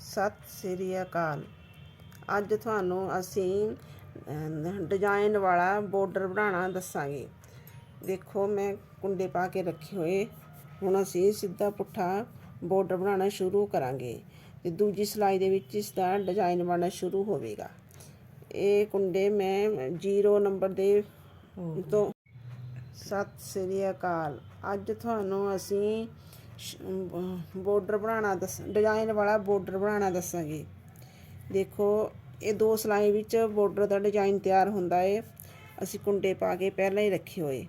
ਸਤਿ ਸ੍ਰੀ ਅਕਾਲ। ਅੱਜ ਤੁਹਾਨੂੰ ਅਸੀਂ ਡਿਜ਼ਾਈਨ ਵਾਲਾ ਬਾਰਡਰ ਬਣਾਉਣਾ ਦੱਸਾਂਗੇ। ਦੇਖੋ ਮੈਂ ਕੁੰਡੇ ਪਾ ਕੇ ਰੱਖੇ ਹੋਏ। ਹੁਣ ਅਸੀਂ ਸਿੱਧਾ ਪੁੱਠਾ ਬਾਰਡਰ ਬਣਾਉਣਾ ਸ਼ੁਰੂ ਕਰਾਂਗੇ ਤੇ ਦੂਜੀ ਸਲਾਈ ਦੇ ਵਿੱਚ ਇਸ ਦਾ ਡਿਜ਼ਾਈਨ ਬਣਨਾ ਸ਼ੁਰੂ ਹੋਵੇਗਾ। ਇਹ ਕੁੰਡੇ ਮੈਂ 0 ਨੰਬਰ ਦੇ ਤੋਂ ਸਤਿ ਸ੍ਰੀ ਅਕਾਲ। ਅੱਜ ਤੁਹਾਨੂੰ ਅਸੀਂ ਬਾਰਡਰ ਬਣਾਉਣਾ ਦੱਸ ਡਿਜ਼ਾਈਨ ਵਾਲਾ ਬਾਰਡਰ ਬਣਾਉਣਾ ਦੱਸਾਂਗੇ। ਦੇਖੋ, ਇਹ ਦੋ ਸਲਾਈ ਵਿੱਚ ਬਾਰਡਰ ਦਾ ਡਿਜ਼ਾਈਨ ਤਿਆਰ ਹੁੰਦਾ ਏ। ਅਸੀਂ ਕੁੰਡੇ ਪਾ ਕੇ ਪਹਿਲਾਂ ਹੀ ਰੱਖੇ ਹੋਏ।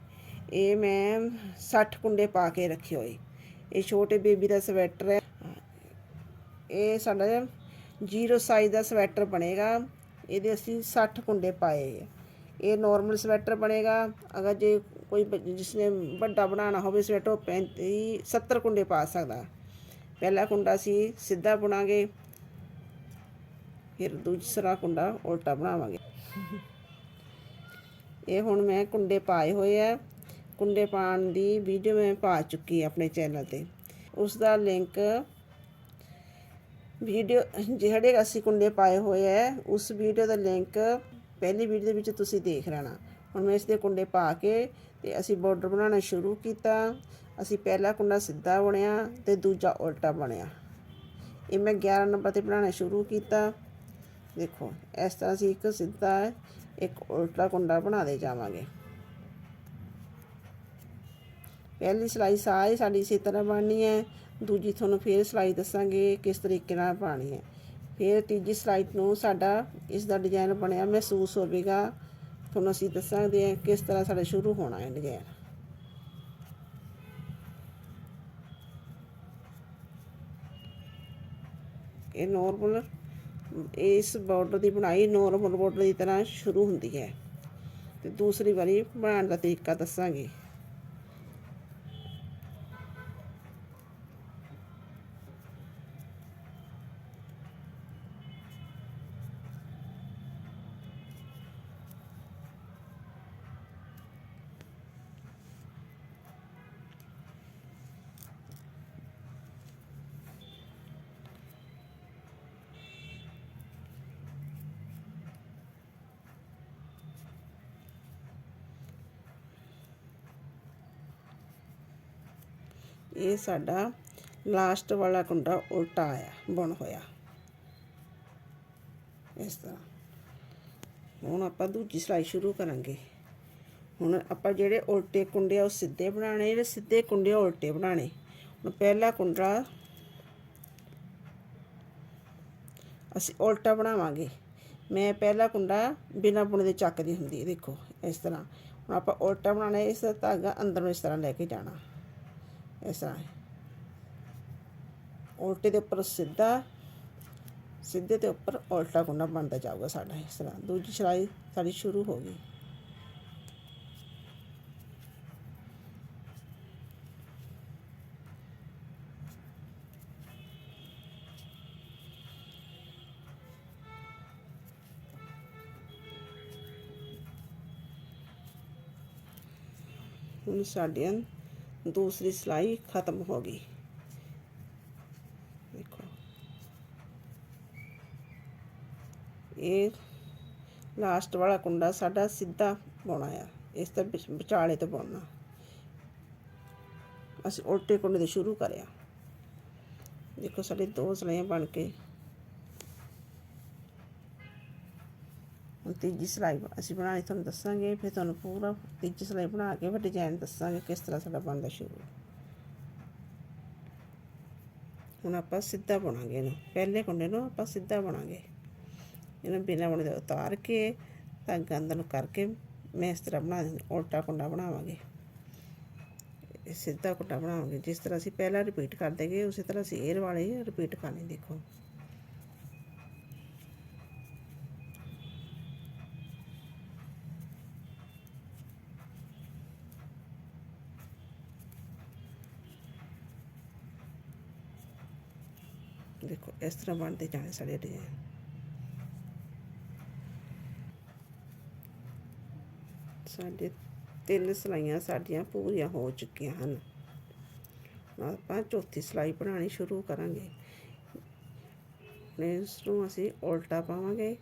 ਇਹ ਮੈਂ 60 ਕੁੰਡੇ ਪਾ ਕੇ ਰੱਖੇ ਹੋਏ। ਇਹ ਛੋਟੇ ਬੇਬੀ ਦਾ ਸਵੈਟਰ ਹੈ। ਇਹ ਸਾਡਾ ਜ਼ੀਰੋ ਸਾਈਜ਼ ਦਾ ਸਵੈਟਰ ਬਣੇਗਾ। ਇਹਦੇ ਅਸੀਂ 60 ਕੁੰਡੇ ਪਾਏ। ਇਹ ਨਾਰਮਲ ਸਵੈਟਰ ਬਣੇਗਾ। ਅਗਰ ਜੇ ਕੋਈ ਜਿਸਨੇ ਵੱਡਾ ਬਣਾਉਣਾ ਹੋਵੇ ਸਵੈਟਰ ਉਹ 35 70 ਕੁੰਡੇ ਪਾ ਸਕਦਾ। ਪਹਿਲਾ ਕੁੰਡਾ ਅਸੀਂ ਸਿੱਧਾ ਬੁਣਾਂਗੇ, ਫਿਰ ਦੂਸਰਾ ਕੁੰਡਾ ਉਲਟਾ ਬਣਾਵਾਂਗੇ। ਇਹ ਹੁਣ ਮੈਂ ਕੁੰਡੇ ਪਾਏ ਹੋਏ ਆ। ਕੁੰਡੇ ਪਾਉਣ ਦੀ ਵੀਡੀਓ ਮੈਂ ਪਾ ਚੁੱਕੀ ਆਪਣੇ ਚੈਨਲ ਤੇ। ਉਸ ਦਾ ਲਿੰਕ ਵੀਡੀਓ, ਜਿਹੜੇ ਅਸੀਂ ਕੁੰਡੇ ਪਾਏ ਹੋਏ ਹੈ ਉਸ ਵੀਡੀਓ ਦਾ ਲਿੰਕ ਪਹਿਲੀ ਵੀਡੀਓ ਦੇ ਵਿੱਚ ਤੁਸੀਂ ਦੇਖ ਲੈਣਾ। ਹੁਣ ਮੈਂ ਇਸ ਦੇ ਕੁੰਡੇ ਪਾ ਕੇ ਤੇ ਅਸੀਂ ਬਾਰਡਰ ਬਣਾਉਣਾ ਸ਼ੁਰੂ ਕੀਤਾ। ਅਸੀਂ ਪਹਿਲਾ ਕੁੰਡਾ ਸਿੱਧਾ ਬਣਿਆ ਤੇ ਦੂਜਾ ਉਲਟਾ ਬਣਿਆ। ਇਹ ਮੈਂ 11 ਨੰਬਰ ਤੇ ਬਣਾਉਣਾ ਸ਼ੁਰੂ ਕੀਤਾ। ਦੇਖੋ, ਇਸ ਤਰ੍ਹਾਂ ਅਸੀਂ ਇੱਕ ਸਿੱਧਾ, ਇੱਕ ਉਲਟਾ ਕੁੰਡਾ ਬਣਾਦੇ ਜਾਵਾਂਗੇ। ਪਹਿਲੀ ਸਿਲਾਈ ਸਾਰੀ ਸਾਡੀ ਇਸੇ ਤਰ੍ਹਾਂ ਬਣਨੀ ਹੈ। ਦੂਜੀ ਤੁਹਾਨੂੰ ਫੇਰ ਸਿਲਾਈ ਦੱਸਾਂਗੇ ਕਿਸ ਤਰੀਕੇ ਨਾਲ ਪਾਣੀ ਹੈ। ਫਿਰ ਤੀਜੀ ਸਿਲਾਈ ਨੂੰ ਸਾਡਾ ਇਸ ਦਾ ਡਿਜ਼ਾਈਨ ਬਣਿਆ ਮਹਿਸੂਸ ਹੋਵੇਗਾ। ਤੁਹਾਨੂੰ ਅਸੀਂ ਦੱਸਾਂਗੇ ਹਾਂ ਕਿਸ ਤਰ੍ਹਾਂ ਸਾਡਾ ਸ਼ੁਰੂ ਹੋਣਾ ਹੈ ਡਿਜ਼ਾਈਨ ਇਹ ਨੋਰਮਲ ਇਸ ਬਾਰਡਰ ਦੀ ਬਣਾਈ ਨੋਰਮਲ ਬਾਰਡਰ ਦੀ ਤਰ੍ਹਾਂ ਸ਼ੁਰੂ ਹੁੰਦੀ ਹੈ। ਤੇ ਦੂਸਰੀ ਵਾਰੀ ਬਣਾਉਣ ਦਾ ਤਰੀਕਾ ਦੱਸਾਂਗੇ। ਇਹ ਸਾਡਾ ਲਾਸਟ ਵਾਲਾ ਕੁੰਡਾ ਉਲਟਾ ਆਇਆ, ਬਣ ਹੋਇਆ। ਇਸ ਤਰ੍ਹਾਂ। ਹੁਣ ਆਪਾਂ ਦੂਜੀ ਸਲਾਈ ਸ਼ੁਰੂ ਕਰਾਂਗੇ। ਹੁਣ ਆਪਾਂ ਜਿਹੜੇ ਉਲਟੇ ਕੁੰਡੇ ਆ, ਉਹ ਸਿੱਧੇ ਬਣਾਉਣੇ ਜਿਹੜੇ ਸਿੱਧੇ ਕੁੰਡੇ ਉਲਟੇ ਬਣਾਉਣੇ? ਹੁਣ ਪਹਿਲਾ ਕੁੰਡਾ ਅਸੀਂ ਉਲਟਾ ਬਣਾਵਾਂਗੇ। ਮੈਂ ਪਹਿਲਾ ਕੁੰਡਾ ਬਿਨਾਂ ਬੁਣੇ ਦੇ ਚੱਕਦੀ ਹੁੰਦੀ ਦੇਖੋ, ਇਸ ਤਰ੍ਹਾਂ। ਹੁਣ ਆਪਾਂ ਉਲਟਾ ਬਣਾਉਣਾ, ਇਸ ਦਾ ਧਾਗਾ ਅੰਦਰ ਨੂੰ ਇਸ ਤਰ੍ਹਾਂ ਲੈ ਕੇ ਜਾਣਾ। ਇਸ ਤਰ੍ਹਾਂ ਉਲਟੇ ਦੇ ਉੱਪਰ ਸਿੱਧਾ ਸਿੱਧੇ ਦੇ ਉੱਪਰ ਉਲਟਾ ਕੁੰਡਾ ਬਣਦਾ ਜਾਊਗਾ ਸਾਡਾ ਇਸ ਤਰ੍ਹਾਂ ਦੂਜੀ ਸਿਲਾਈ ਸਾਡੀ ਸ਼ੁਰੂ ਹੋ ਗਈ ਹੁਣ ਸਾਡੀਆਂ ਦੂਸਰੀ ਸਿਲਾਈ ਖਤਮ ਹੋ ਗਈ ਦੇਖੋ ਇਹ ਲਾਸਟ ਵਾਲਾ ਕੁੰਡਾ ਸਾਡਾ ਸਿੱਧਾ ਪਾਉਣਾ ਆ ਇਸ ਤੋਂ ਵਿਚ- ਵਿਚਾਲੇ ਤੋਂ ਪਾਉਣਾ ਅਸੀਂ ਉਲਟੇ ਕੁੰਡੇ ਦੇ ਸ਼ੁਰੂ ਕਰਿਆ ਦੇਖੋ ਸਾਡੇ ਦੋ ਸਲਾਈਆਂ ਬਣ ਕੇ ਹੁਣ ਤੀਜੀ ਸਿਲਾਈ ਅਸੀਂ ਬਣਾਣੀ ਤੁਹਾਨੂੰ ਦੱਸਾਂਗੇ, ਫਿਰ ਤੁਹਾਨੂੰ ਪੂਰਾ ਤੀਜੀ ਸਿਲਾਈ ਬਣਾ ਕੇ ਫਿਰ ਡਿਜ਼ਾਈਨ ਦੱਸਾਂਗੇ ਕਿਸ ਤਰ੍ਹਾਂ ਸਾਡਾ ਬਣਦਾ ਸ਼ੁਰੂ। ਹੁਣ ਆਪਾਂ ਸਿੱਧਾ ਬਣਾਂਗੇ ਇਹਨੂੰ। ਪਹਿਲੇ ਕੁੰਡੇ ਨੂੰ ਆਪਾਂ ਸਿੱਧਾ ਬਣਾਂਗੇ। ਇਹਨੂੰ ਬਿਨਾਂ ਬੁਣੇ ਦੇ ਉਤਾਰ ਕੇ ਧਾਗਾ ਅੰਦਰ ਨੂੰ ਕਰਕੇ ਮੈਂ ਇਸ ਤਰ੍ਹਾਂ ਬਣਾ ਦਿੰਦੀ ਉਲਟਾ ਕੁੰਡਾ ਬਣਾਵਾਂਗੇ। ਸਿੱਧਾ ਕੁੰਡਾ ਬਣਾਵਾਂਗੇ। ਜਿਸ ਤਰ੍ਹਾਂ ਅਸੀਂ ਪਹਿਲਾਂ ਰਿਪੀਟ ਕਰਦੇ ਗਏ, ਉਸੇ ਤਰ੍ਹਾਂ ਅਸੀਂ ਇਹ ਵਾਲੇ ਰਿਪੀਟ ਕਰਨੀ ਦੇਖੋ। ਦੇਖੋ, ਇਸ ਤਰ੍ਹਾਂ ਬਣਦੇ ਜਾਣੇ ਸਾਡੇ ਡਿਜ਼ਾਈਨ ਸਾਡੇ ਤਿੰਨ ਸਲਾਈਆਂ ਸਾਡੀਆਂ ਪੂਰੀਆਂ ਹੋ ਚੁੱਕੀਆਂ ਹਨ। ਆਪਾਂ ਚੌਥੀ ਸਲਾਈ ਬਣਾਉਣੀ ਸ਼ੁਰੂ ਕਰਾਂਗੇ। ਹੁਣ ਇਸ ਨੂੰ ਅਸੀਂ ਉਲਟਾ ਪਾਵਾਂਗੇ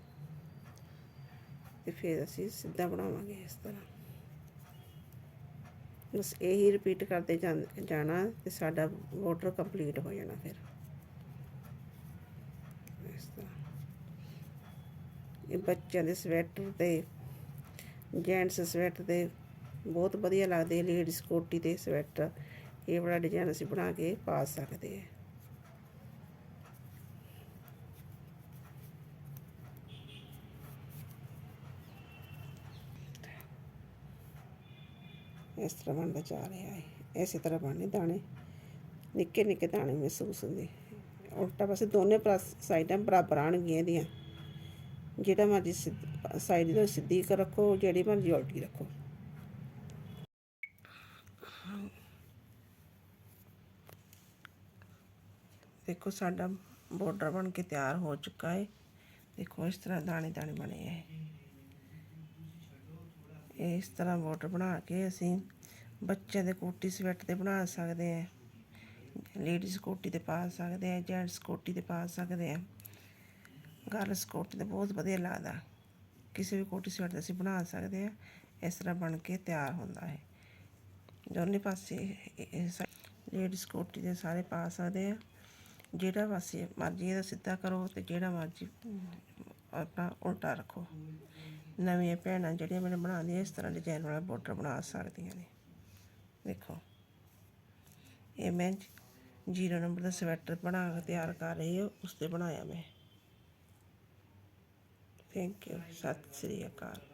ਤੇ ਫਿਰ ਅਸੀਂ ਸਿੱਧਾ ਬਣਾਵਾਂਗੇ ਇਸ ਤਰ੍ਹਾਂ। ਬਸ ਇਹੀ ਰਿਪੀਟ ਕਰਦੇ ਜਾਂ- ਜਾਣਾ ਤੇ ਸਾਡਾ ਬਾਰਡਰ ਕੰਪਲੀਟ ਹੋ ਜਾਣਾ ਫਿਰ ਇਸ ਤਰ੍ਹਾਂ ਇਹ ਬੱਚਿਆਂ ਦੇ ਸਵੈਟਰ ਤੇ ਜੈਂਟਸ ਸਵੈਟਰ ਤੇ ਬਹੁਤ ਵਧੀਆ ਲੱਗਦੇ ਲੇਡੀਜ਼ ਕੋਟੀ ਤੇ ਸਵੈਟਰ। ਇਹ ਵਾਲਾ ਡਿਜ਼ਾਈਨ ਅਸੀਂ ਬਣਾ ਕੇ ਪਾ ਸਕਦੇ ਹਾਂ ਇਸ ਤਰ੍ਹਾਂ ਬਣਦਾ ਜਾ ਰਿਹਾ ਹੈ ਇਸੇ ਤਰ੍ਹਾਂ ਬਣਨੇ ਦਾਣੇ। ਨਿੱਕੇ ਨਿੱਕੇ ਦਾਣੇ ਮਹਿਸੂਸ ਹੁੰਦੇ। ਉਲਟਾ ਪਾਸੇ ਦੋਨੇ ਪਾਸ ਸਾਈਡਾਂ ਬਰਾਬਰ ਆਣਗੀਆਂ ਇਹਦੀਆਂ। ਜਿਹੜਾ ਮਰਜ਼ੀ ਸਾਈਡ ਤੋਂ ਸਿੱਧੀ ਕਰ ਰੱਖੋ, ਜਿਹੜੀ ਮਰਜ਼ੀ ਉਲਟੀ ਰੱਖੋ। ਦੇਖੋ, ਸਾਡਾ ਬਾਰਡਰ ਬਣ ਕੇ ਤਿਆਰ ਹੋ ਚੁੱਕਾ ਹੈ ਦੇਖੋ, ਇਸ ਤਰ੍ਹਾਂ ਦਾਣੇ ਦਾਣੇ ਬਣੇ ਹੈ ਇਸ ਤਰ੍ਹਾਂ ਬਾਰਡਰ ਬਣਾ ਕੇ ਅਸੀਂ ਬੱਚਿਆਂ ਦੇ ਕੋਟੀ ਸਵੈਟਰ ਤੇ ਬਣਾ ਸਕਦੇ ਹਾਂ ਲੇਡੀਜ਼ ਕੋਟੀ ਤੇ ਪਾ ਸਕਦੇ ਹਾਂ ਜੈਂਟਸ ਕੋਟੀ ਤੇ ਪਾ ਸਕਦੇ ਹਾਂ ਗਰਲਸ ਕੋਟੀ ਤੇ ਬਹੁਤ ਵਧੀਆ ਲੱਗਦਾ। ਕਿਸੇ ਵੀ ਕੋਟੀ ਸਵੈਟਰ ਅਸੀਂ ਬਣਾ ਸਕਦੇ ਹਾਂ, ਇਸ ਤਰ੍ਹਾਂ ਬਣ ਕੇ ਤਿਆਰ ਹੁੰਦਾ ਹੈ। ਦੋਨੇ ਪਾਸੇ ਲੇਡੀਜ਼ ਕੋਟੀ ਦੇ ਸਾਰੇ ਪਾ ਸਕਦੇ ਆ ਜਿਹੜਾ ਪਾਸੇ ਮਰਜ਼ੀ ਇਹਦਾ ਸਿੱਧਾ ਕਰੋ ਤੇ ਜਿਹੜਾ ਮਰਜ਼ੀ, ਆਪਣਾ ਉਲਟਾ ਰੱਖੋ। ਨਵੀਆਂ ਭੈਣਾਂ ਜਿਹੜੀਆਂ ਮੈਨੂੰ ਬਣਾਉਂਦੀਆਂ, ਇਸ ਤਰ੍ਹਾਂ ਡਿਜ਼ਾਈਨ ਵਾਲਾ ਬਾਰਡਰ ਬਣਾ ਸਕਦੀਆਂ ਨੇ। ਦੇਖੋ। ਇਹ ਮੈਂ ਜੀਰੋ ਨੰਬਰ ਦਾ ਸਵੈਟਰ ਬਣਾ ਕੇ ਤਿਆਰ ਕਰ ਰਹੀ ਹਾਂ ਉਸ ਤੇ ਬਣਾਇਆ ਮੈਂ। Thank you Sat Sri Akal